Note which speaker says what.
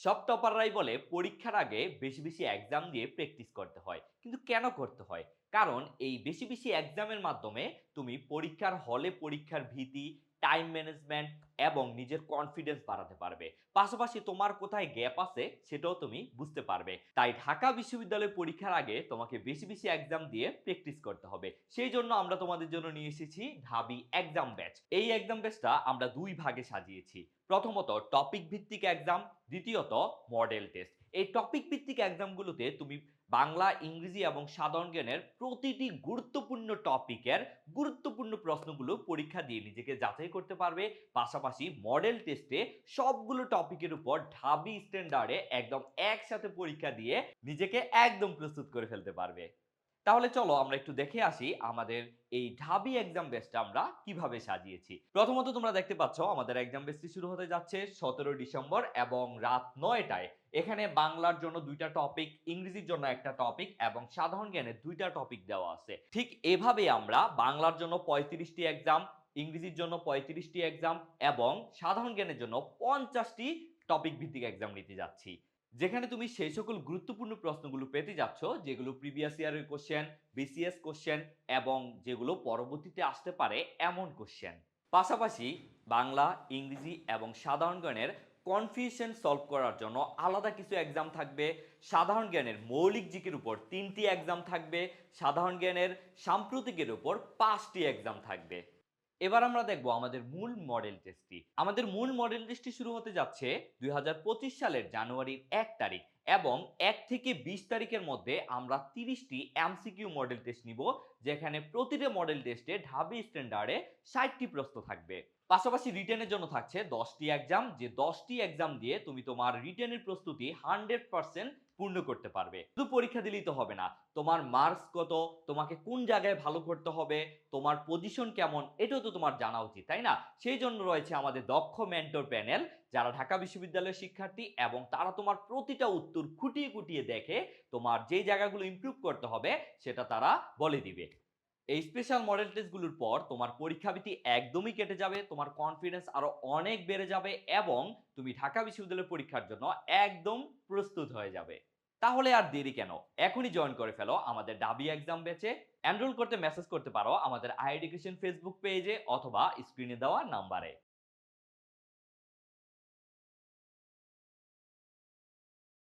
Speaker 1: সব টপাররাই বলে পরীক্ষার আগে বেশি বেশি এক্সাম দিয়ে প্র্যাকটিস করতে হয়। কিন্তু কেন করতে হয়? কারণ এই বেশি বেশি এক্সামের মাধ্যমে তুমি পরীক্ষার হলে পরীক্ষার ভীতি টাইম ম্যানেজমেন্ট এবং নিজের কনফিডেন্স বাড়াতে পারবে। পাশাপাশি তোমার কোথায় গ্যাপ আছে সেটাও তুমি বুঝতে পারবে। তাই ঢাকা বিশ্ববিদ্যালয় পরীক্ষার আগে তোমাকে বেশি বেশি এক্সাম দিয়ে প্র্যাকটিস করতে হবে। সেই জন্য আমরা তোমাদের জন্য নিয়ে এসেছি ঢাবি এক্সাম ব্যাচ এই এক্সাম ব্যাচটা আমরা দুই ভাগে সাজিয়েছি। প্রথমত টপিক ভিত্তিক এক্সাম দ্বিতীয়ত মডেল টেস্ট এই টপিক ভিত্তিক এক্সামগুলোতে তুমি বাংলা, ইংরেজি এবং সাধারণ জ্ঞানের প্রতিটি গুরুত্বপূর্ণ টপিকের গুরুত্বপূর্ণ প্রশ্নগুলো পরীক্ষা দিয়ে নিজেকে যাচাই করতে পারবে। পাশাপাশি মডেল টেস্টে সবগুলো টপিকের উপর ঢাবি স্ট্যান্ডার্ডে একদম একসাথে পরীক্ষা দিয়ে নিজেকে একদম প্রস্তুত করে ফেলতে পারবে। তাহলে চলো আমরা একটু দেখে আসি আমাদের এই ঢাবি এক্সাম বেসটা আমরা কীভাবে সাজিয়েছি। প্রথমত তোমরা দেখতে পাচ্ছ, আমাদের এক্সাম বেসটি শুরু হতে যাচ্ছে সতেরো ডিসেম্বর এবং রাত নয়টায়। এখানে বাংলার জন্য দুইটা টপিক ইংরেজির জন্য একটা টপিক এবং সাধারণ জ্ঞানের দুইটা টপিক দেওয়া আছে। ঠিক এভাবে আমরা বাংলার জন্য পঁয়ত্রিশটি এক্সাম ইংরেজির জন্য পঁয়ত্রিশটি এক্সাম এবং সাধারণ জ্ঞানের জন্য পঞ্চাশটি টপিক ভিত্তিক এক্সাম নিতে যাচ্ছি। যেখানে তুমি সেই সকল গুরুত্বপূর্ণ প্রশ্নগুলো পেতে যাচ্ছ, যেগুলো প্রিভিয়াস ইয়ারের কোশ্চেন বিসিএস কোশ্চেন এবং যেগুলো পরবর্তীতে আসতে পারে এমন কোশ্চেন পাশাপাশি বাংলা, ইংরেজি এবং সাধারণ জ্ঞানের কনফিউশন সলভ করার জন্য আলাদা কিছু এক্সাম থাকবে। সাধারণ জ্ঞানের মৌলিক জিকের উপর তিনটি এক্সাম থাকবে। সাধারণ জ্ঞানের সাম্প্রতিকের উপর পাঁচটি এক্সাম থাকবে। এবার আমরা দেখব আমাদের মূল মডেল টেস্টটি আমাদের মূল মডেল টেস্টটি শুরু হতে যাচ্ছে দুই হাজার পঁচিশ সালের জানুয়ারির এক তারিখ। এবং এক থেকে বিশ তারিখের মধ্যে আমরা তিরিশটি এমসিকিউ মডেল টেস্ট নিব, যেখানে প্রতিটা মডেল টেস্টে ঢাবি স্ট্যান্ডার্ডে ষাটটি প্রশ্ন থাকবে। পাশাপাশি রিটেনের জন্য থাকছে দশটি এক্সাম, যে দশটি এক্সাম দিয়ে তুমি তোমার রিটেনের প্রস্তুতি হান্ড্রেড পার্সেন্ট পূর্ণ করতে পারবে। শুধু পরীক্ষা দিলেই তো হবে না, তোমার মার্কস কত, তোমাকে কোন জায়গায় ভালো করতে হবে, তোমার পজিশন কেমন, এটাও তো তোমার জানা উচিত, তাই না? সেই জন্য রয়েছে আমাদের দক্ষ মেন্টর প্যানেল যারা ঢাকা বিশ্ববিদ্যালয়ের শিক্ষার্থী এবং তারা তোমার প্রতিটা উত্তর খুঁটিয়ে খুঁটিয়ে দেখে তোমার যে জায়গাগুলো ইমপ্রুভ করতে হবে, সেটা তারা বলে দিবে। এই স্পেশাল মডেল টেস্টগুলোর পর তোমার পরীক্ষাভীতি একদমই কেটে যাবে, তোমার কনফিডেন্স আরও অনেক বেড়ে যাবে এবং তুমি ঢাকা বিশ্ববিদ্যালয়ের পরীক্ষার জন্য একদম প্রস্তুত হয়ে যাবে। তাহলে আর দেরি কেন? এখনই জয়েন করে ফেলো আমাদের ডাবি এক্সাম ব্যাচে এনরোল করতে মেসেজ করতে পারো আমাদের আই এডুকেশন ফেসবুক পেজে অথবা স্ক্রিনে দেওয়া নাম্বারে